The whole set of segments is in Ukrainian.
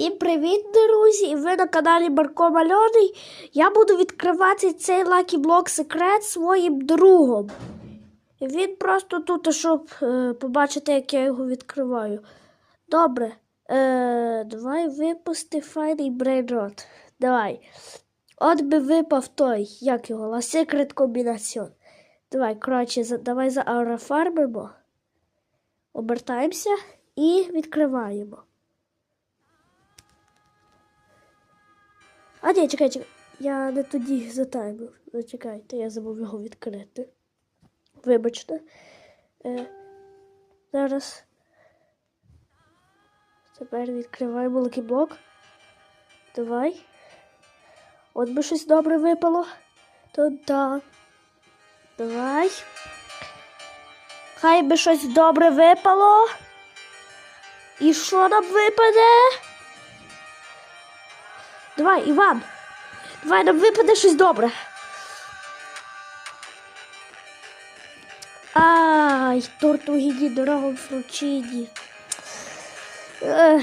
Всім привіт, друзі! І ви на каналі Марко Мальоний. Я буду відкривати цей Block секрет своїм другом. Він просто тут, щоб е, побачити, як я його відкриваю. Добре. Е, давай випусти файний брейнрот. Давай. От би випав той, як його, La Secret Combination. Давай, коротше, за, давай заарофармимо. Обертаємося і відкриваємо. А ні, чекай, чекай. Я не тоді затаймив. Зачекайте, я забув його відкрити. Вибачте. Е, зараз. Тепер відкриваємо блок. Давай. От би щось добре випало. То да. Давай. Хай би щось добре випало. І що нам випаде? Давай, Іван. Давай нам випаде щось добре. Ай, тортугіді дорогом фручині. Ех.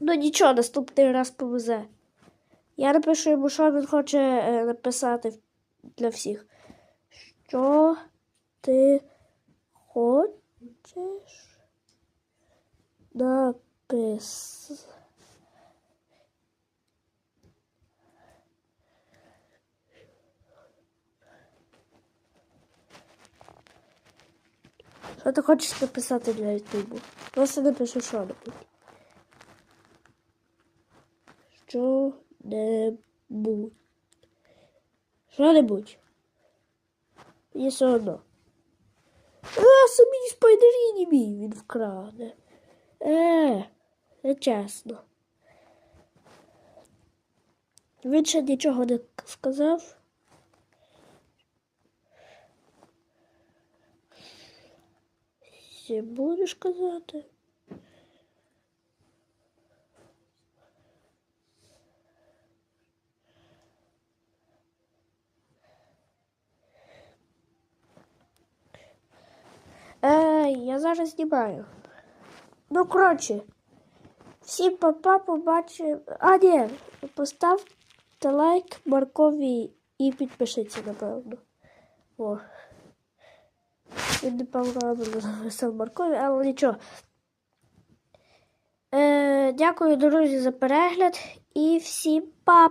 Ну нічого, наступний раз повезе. Я напишу йому, що він хоче е, написати для всіх. Що ти хочеш написати? Що ти хочеш написати для Ютубу? Просто напиши що-небудь. Що-небудь. Що-небудь. Мені все одно. А, самі спайдеріні мій він вкраде. Е, не чесно. Він ще нічого не сказав. Ще будеш казати? Ей, я зараз знімаю. Ну, коротше, всім папа побачив. А, ні, поставте лайк Маркові і підпишіться, напевно. О. Він не написав Маркові, але нічого. Е, дякую, друзі, за перегляд і всім па